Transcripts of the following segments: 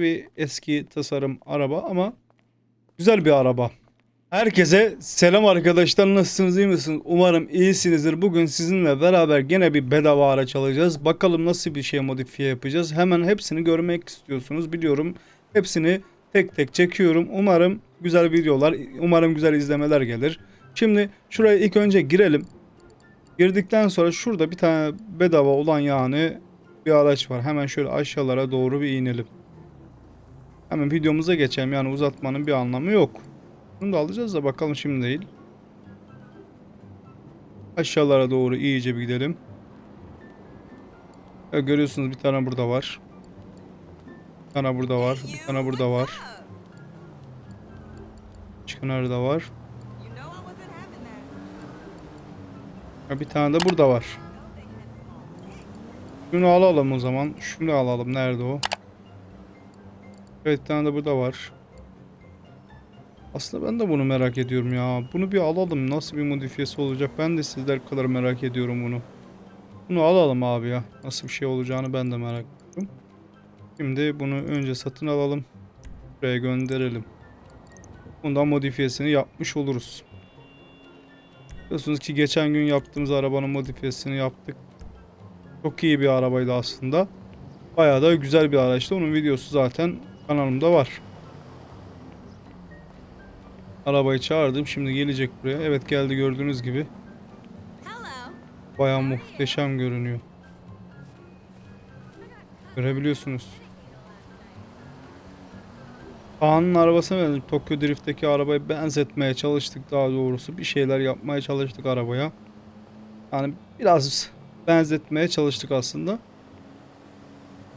bir eski tasarım araba ama güzel bir araba. Herkese selam arkadaşlar nasılsınız iyi misiniz? Umarım iyisinizdir. Bugün sizinle beraber gene bir bedava araç alacağız. Bakalım nasıl bir şey modifiye yapacağız. Hemen hepsini görmek istiyorsunuz biliyorum. Hepsini tek tek çekiyorum. Umarım güzel videolar, umarım güzel izlemeler gelir. Şimdi şuraya ilk önce girelim. Girdikten sonra şurada bir tane bedava olan yani bir araç var. Hemen şöyle aşağılara doğru bir inelim. Hemen videomuza geçelim. Yani uzatmanın bir anlamı yok. Bunu da alacağız da bakalım şimdi değil. Aşağılara doğru iyice bir gidelim. Ya görüyorsunuz bir tane burada var. Bir tane burada var. Bir tane burada var. Başka nerede var? Ya bir tane de burada var. Şunu alalım o zaman. Şunu alalım. Nerede o? Evet tane de burada var. Aslında ben de bunu merak ediyorum ya. Bunu bir alalım. Nasıl bir modifiyesi olacak? Ben de sizler kadar merak ediyorum bunu. Bunu alalım abi ya. Nasıl bir şey olacağını ben de merak ediyorum. Şimdi bunu önce satın alalım. Buraya gönderelim. Bundan modifiyesini yapmış oluruz. Biliyorsunuz ki geçen gün yaptığımız arabanın modifiyesini yaptık. Çok iyi bir arabaydı aslında. Bayağı da güzel bir araçtı. Onun videosu zaten kanalımda var. Arabayı çağırdım. Şimdi gelecek buraya. Evet geldi gördüğünüz gibi. Bayağı muhteşem görünüyor. Görebiliyorsunuz. Kaan'ın arabasına benziyor. Tokyo Drift'teki arabayı benzetmeye çalıştık daha doğrusu. Bir şeyler yapmaya çalıştık arabaya. Yani biraz benzetmeye çalıştık aslında.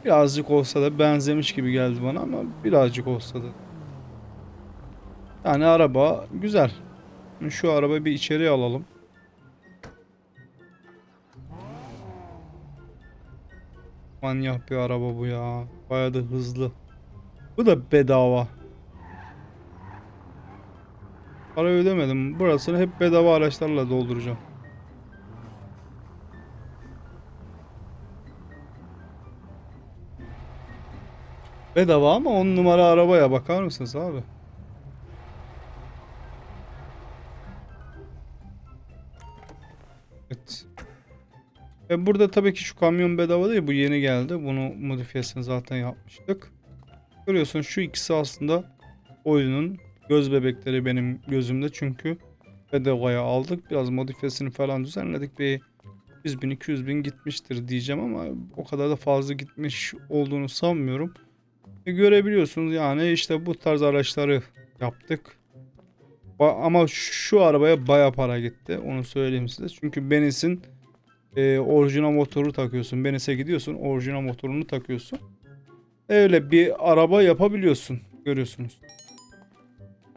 Birazcık olsa da benzemiş gibi geldi bana ama birazcık olsa da. Yani araba güzel. Şu arabayı bir içeriye alalım. Manyak bir araba bu ya. Bayağı da hızlı. Bu da bedava. Para ödemedim. Burasını hep bedava araçlarla dolduracağım. Bedava ama 10 numara arabaya bakar mısınız abi? Evet. E burada tabii ki şu kamyon bedava değil bu yeni geldi. Bunu modifiyesini zaten yapmıştık. Görüyorsun şu ikisi aslında oyunun göz bebekleri benim gözümde çünkü bedavaya aldık. Biraz modifiyesini falan düzenledik. Bir 100 bin 200 bin gitmiştir diyeceğim ama o kadar da fazla gitmiş olduğunu sanmıyorum. Görebiliyorsunuz yani işte bu tarz araçları yaptık. Ba- ama şu arabaya baya para gitti onu söyleyeyim size. Çünkü Benis'in e, orijinal motoru takıyorsun. Benis'e gidiyorsun orijinal motorunu takıyorsun. Öyle bir araba yapabiliyorsun. Görüyorsunuz.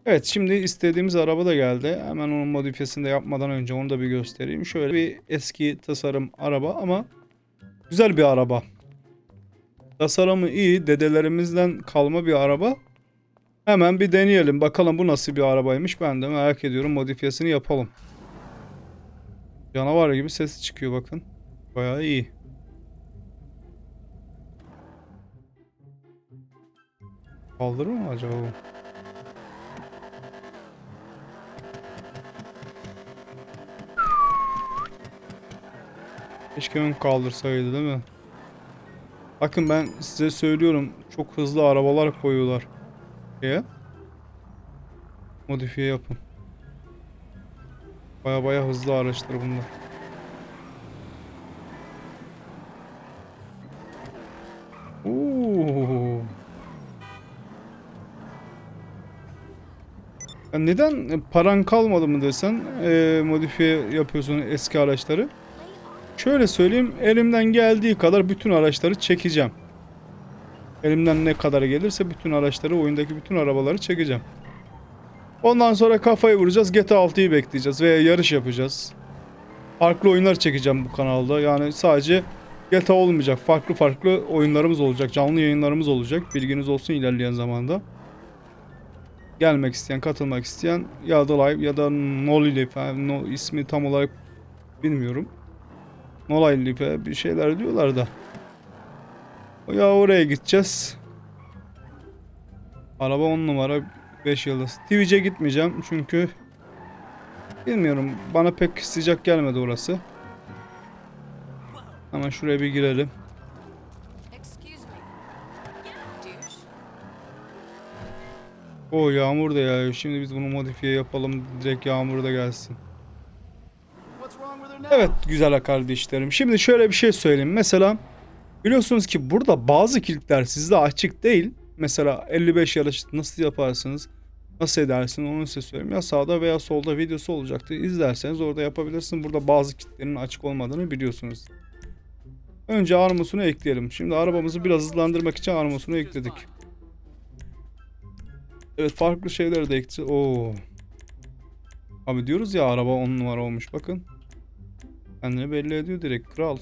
Evet şimdi istediğimiz araba da geldi. Hemen onun modifiyesini de yapmadan önce onu da bir göstereyim. Şöyle bir eski tasarım araba ama güzel bir araba. Tasarımı iyi. Dedelerimizden kalma bir araba. Hemen bir deneyelim. Bakalım bu nasıl bir arabaymış. Ben de merak ediyorum. Modifiyesini yapalım. Canavar gibi ses çıkıyor bakın. Bayağı iyi. Kaldırır mı acaba bu? Keşke ön kaldırsaydı değil mi? Bakın ben size söylüyorum çok hızlı arabalar koyuyorlar. Şeye. Modifiye yapın. Baya baya hızlı araçlar bunlar. Oo. Ya neden paran kalmadı mı desen e, modifiye yapıyorsun eski araçları? Şöyle söyleyeyim elimden geldiği kadar bütün araçları çekeceğim. Elimden ne kadar gelirse bütün araçları oyundaki bütün arabaları çekeceğim. Ondan sonra kafayı vuracağız GTA 6'yı bekleyeceğiz veya yarış yapacağız. Farklı oyunlar çekeceğim bu kanalda. Yani sadece GTA olmayacak. Farklı farklı oyunlarımız olacak. Canlı yayınlarımız olacak. Bilginiz olsun ilerleyen zamanda. Gelmek isteyen, katılmak isteyen ya da live ya da Nolilife no, ismi tam olarak bilmiyorum. Nolilife bir şeyler diyorlar da. Ya oraya gideceğiz. Araba 10 numara 5 yıldız. Twitch'e gitmeyeceğim çünkü bilmiyorum bana pek sıcak gelmedi orası. Hemen şuraya bir girelim. O yağmur da yağıyor. Şimdi biz bunu modifiye yapalım. Direkt yağmur da gelsin. Evet güzel kardeşlerim. Şimdi şöyle bir şey söyleyeyim. Mesela biliyorsunuz ki burada bazı kilitler sizde açık değil. Mesela 55 yarış nasıl yaparsınız? Nasıl edersin onu size söyleyeyim. Ya sağda veya solda videosu olacaktı. İzlerseniz orada yapabilirsiniz. Burada bazı kilitlerin açık olmadığını biliyorsunuz. Önce armusunu ekleyelim. Şimdi arabamızı biraz hızlandırmak için armusunu ekledik. Evet farklı şeyleri de ekleyeceğiz. Oo. Abi diyoruz ya araba 10 numara olmuş bakın. Kendini belli ediyor direkt kral.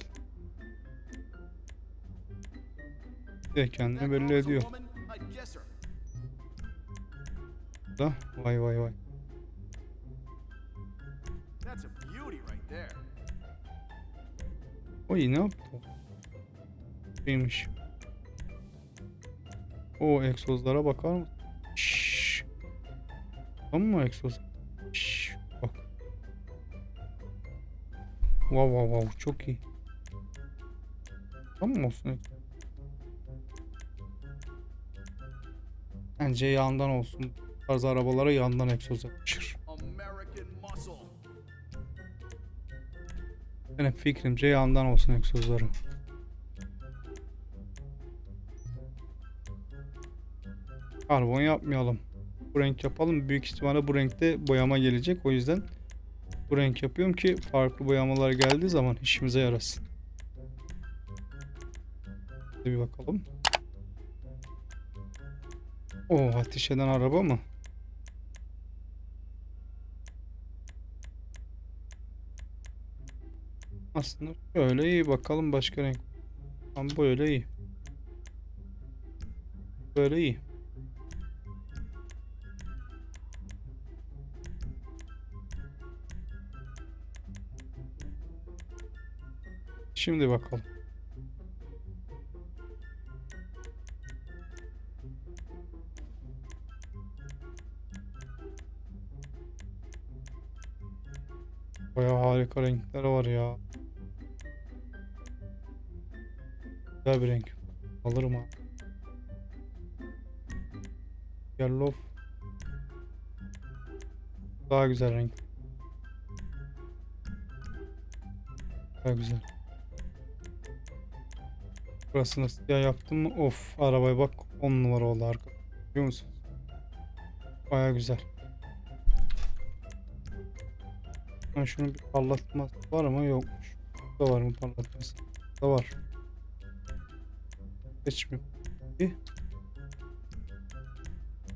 Direkt kendini belli ediyor. Da. Vay vay vay. Oy ne yaptı? Şeymiş. O egzozlara bakar mısın? Şşş. Tamam mı egzoz? Wow wow wow çok iyi. Tamam mı olsun? Bence yandan olsun. Bu tarz arabalara yandan egzoz yakışır. Benim fikrimce yandan olsun egzozları. Karbon yapmayalım. Bu renk yapalım. Büyük ihtimalle bu renkte boyama gelecek. O yüzden bu renk yapıyorum ki farklı boyamalar geldiği zaman işimize yarasın. Bir bakalım. O ateş eden araba mı? Aslında şöyle iyi bakalım başka renk. Ama böyle iyi. Böyle iyi. Şimdi bakalım. Baya harika renkler var ya. Güzel bir renk. Alırım ha. Yellow. Daha güzel renk. Daha güzel. Burasını siyah yaptım mı? Of arabaya bak 10 numara oldu arka. Biliyor musun? Baya güzel. Ben şunu bir parlatması var mı? Yokmuş. Da var mı parlatması? Da var. Seçimi. İyi.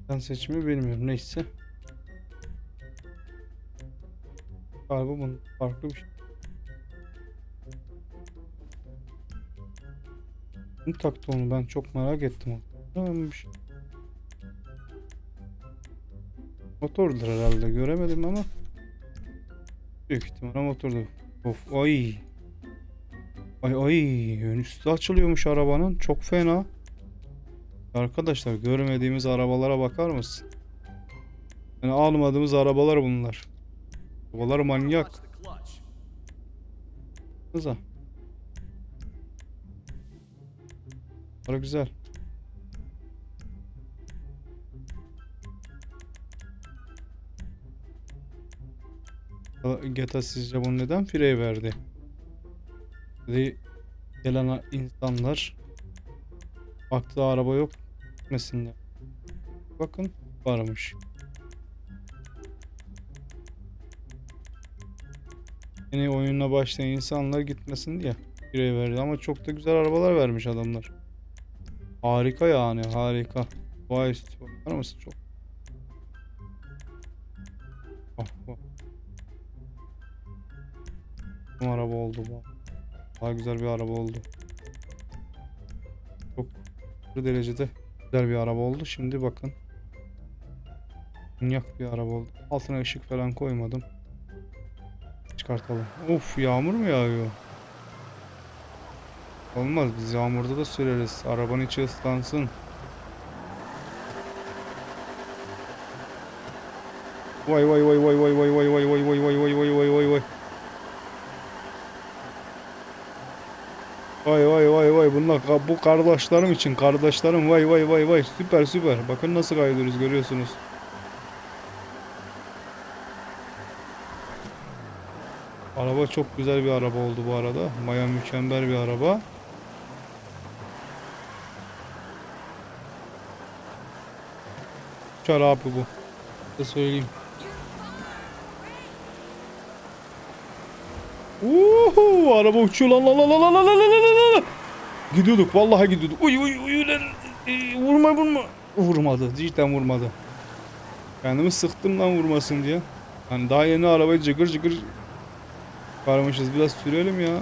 Ben seçimi bilmiyorum. Neyse. Galiba bunun farklı bir şey. Kim taktı onu? Ben çok merak ettim onu. Tamam bir şey. Motordur herhalde. Göremedim ama. Büyük ihtimalle motordu. Of ay. Ay ay ön üstü açılıyormuş arabanın. Çok fena. Arkadaşlar görmediğimiz arabalara bakar mısın? Yani almadığımız arabalar bunlar. Arabalar manyak. Kıza. Para güzel. GTA sizce bunu neden free verdi? Dedi gelen insanlar baktığı araba yok gitmesinler. Bakın varmış. Yeni oyununa başlayan insanlar gitmesin diye free verdi ama çok da güzel arabalar vermiş adamlar. Harika yani harika. Vay üstü bakar mısın çok. Oh, oh. Bu araba oldu bu. Daha güzel bir araba oldu. Çok bir derecede güzel bir araba oldu. Şimdi bakın. Manyak bir araba oldu. Altına ışık falan koymadım. Çıkartalım. Of yağmur mu yağıyor? Olmaz biz yağmurda da süreriz. Arabanın içi ıslansın. Vay vay vay vay vay vay vay vay vay vay vay vay vay vay vay vay. Vay vay vay vay bunlar bu kardeşlerim için kardeşlerim vay vay vay vay süper süper bakın nasıl kaydırıyoruz görüyorsunuz. Araba çok güzel bir araba oldu bu arada. Baya mükemmel bir araba. Uçar abi bu. Size söyleyeyim. Uhu, araba uçuyor lan lan lan lan lan lan lan lan lan. Gidiyorduk vallahi gidiyorduk. Uy uy uy lan. Ee, vurma vurma. Vurmadı. Cidden vurmadı. Kendimi sıktım lan vurmasın diye. Hani daha yeni arabayı cıgır cıgır çıkarmışız. Biraz sürelim ya.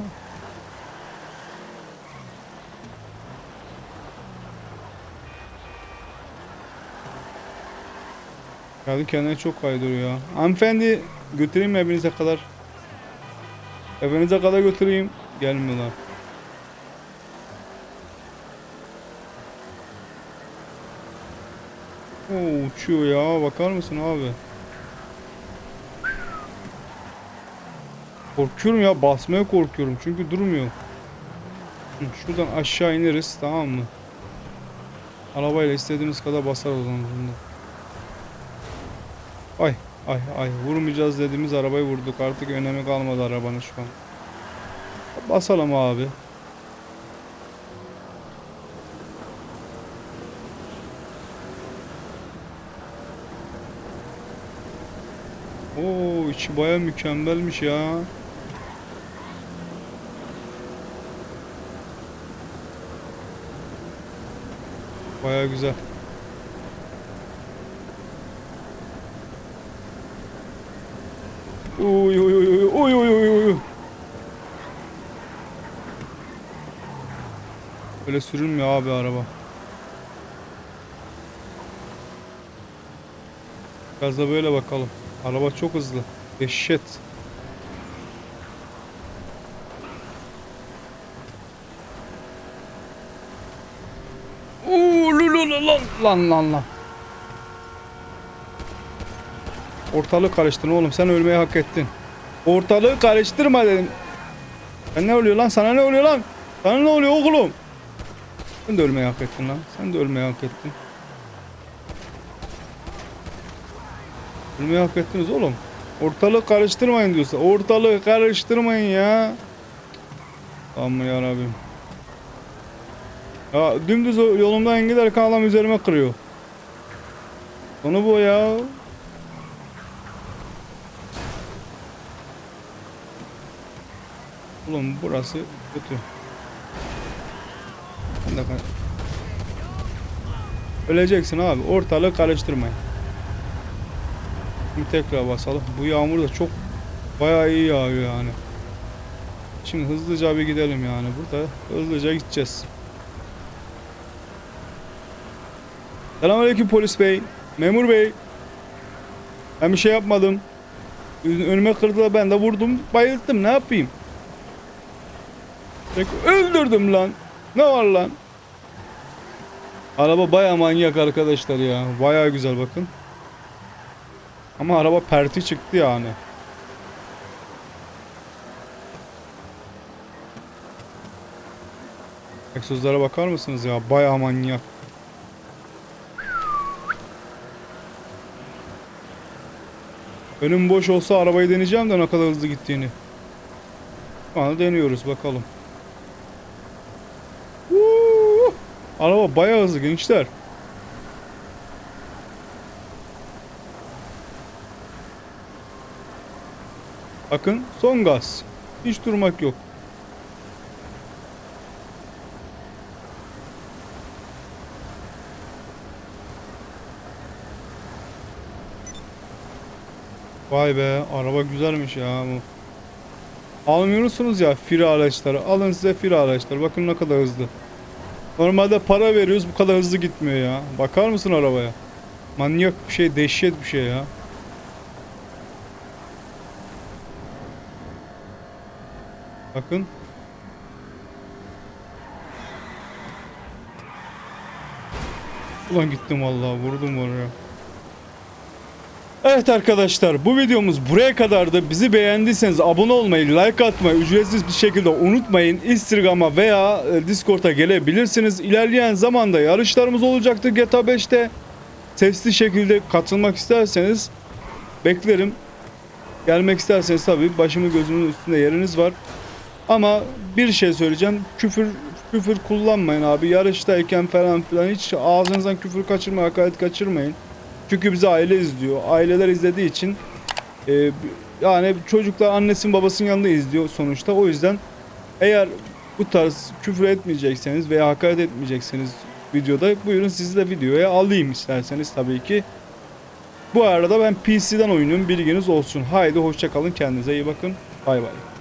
Kadın kendine çok kaydırıyor. Hanımefendi götüreyim mi evinize kadar? Evinize kadar götüreyim. Gelmiyorlar. Oo, uçuyor ya. Bakar mısın abi? Korkuyorum ya. Basmaya korkuyorum. Çünkü durmuyor. Şuradan aşağı ineriz. Tamam mı? Arabayla istediğimiz kadar basar o zaman. bunda. Ay ay ay vurmayacağız dediğimiz arabayı vurduk. Artık önemi kalmadı arabanın şu an. Basalım abi. Oo içi baya mükemmelmiş ya. Baya güzel. Uy uy uy uy uy uy uy. Böyle sürülmüyor abi araba. Gaza böyle bakalım. Araba çok hızlı. Eşet. Uuu lan lan lan lan. Ortalığı karıştırdın oğlum. Sen ölmeyi hak ettin. Ortalığı karıştırma dedim. Sen ne oluyor lan? Sana ne oluyor lan? Sana ne oluyor oğlum? Sen de ölmeyi hak ettin lan. Sen de ölmeyi hak ettin. Ölmeyi hak ettiniz oğlum. Ortalığı karıştırmayın diyorsa. Ortalığı karıştırmayın ya. Tamam ya Rabbim. Ya dümdüz yolumdan giderken adam üzerime kırıyor. Sonu bu ya. Oğlum burası kötü. Bir dakika. Öleceksin abi. Ortalığı karıştırmayın. Şimdi tekrar basalım. Bu yağmur da çok bayağı iyi yağıyor yani. Şimdi hızlıca bir gidelim yani. Burada hızlıca gideceğiz. Selamünaleyküm polis bey. Memur bey. Ben bir şey yapmadım. Önüme kırdılar ben de vurdum. Bayılttım ne yapayım? Öldürdüm lan. Ne var lan? Araba baya manyak arkadaşlar ya. Baya güzel bakın. Ama araba perti çıktı yani. Egzozlara bakar mısınız ya? Baya manyak. Önüm boş olsa arabayı deneyeceğim de ne kadar hızlı gittiğini. Şu deniyoruz bakalım. Araba bayağı hızlı gençler. Bakın son gaz. Hiç durmak yok. Vay be araba güzelmiş ya bu. Almıyorsunuz ya firi araçları. Alın size firi araçları. Bakın ne kadar hızlı. Normalde para veriyoruz bu kadar hızlı gitmiyor ya. Bakar mısın arabaya? Manyak bir şey, dehşet bir şey ya. Bakın. Ulan gittim vallahi vurdum oraya. Evet arkadaşlar bu videomuz buraya kadardı. Bizi beğendiyseniz abone olmayı, like atmayı ücretsiz bir şekilde unutmayın. Instagram'a veya e, Discord'a gelebilirsiniz. İlerleyen zamanda yarışlarımız olacaktır GTA 5'te. Sesli şekilde katılmak isterseniz beklerim. Gelmek isterseniz tabii başımın gözümün üstünde yeriniz var. Ama bir şey söyleyeceğim. Küfür küfür kullanmayın abi. Yarıştayken falan filan hiç ağzınızdan küfür kaçırmayın, hakaret kaçırmayın. Çünkü bizi aile izliyor. Aileler izlediği için e, yani çocuklar annesinin babasının yanında izliyor sonuçta. O yüzden eğer bu tarz küfür etmeyecekseniz veya hakaret etmeyecekseniz videoda buyurun sizi de videoya alayım isterseniz tabii ki. Bu arada ben PC'den oynuyorum bilginiz olsun. Haydi hoşça kalın kendinize iyi bakın. Bay bay.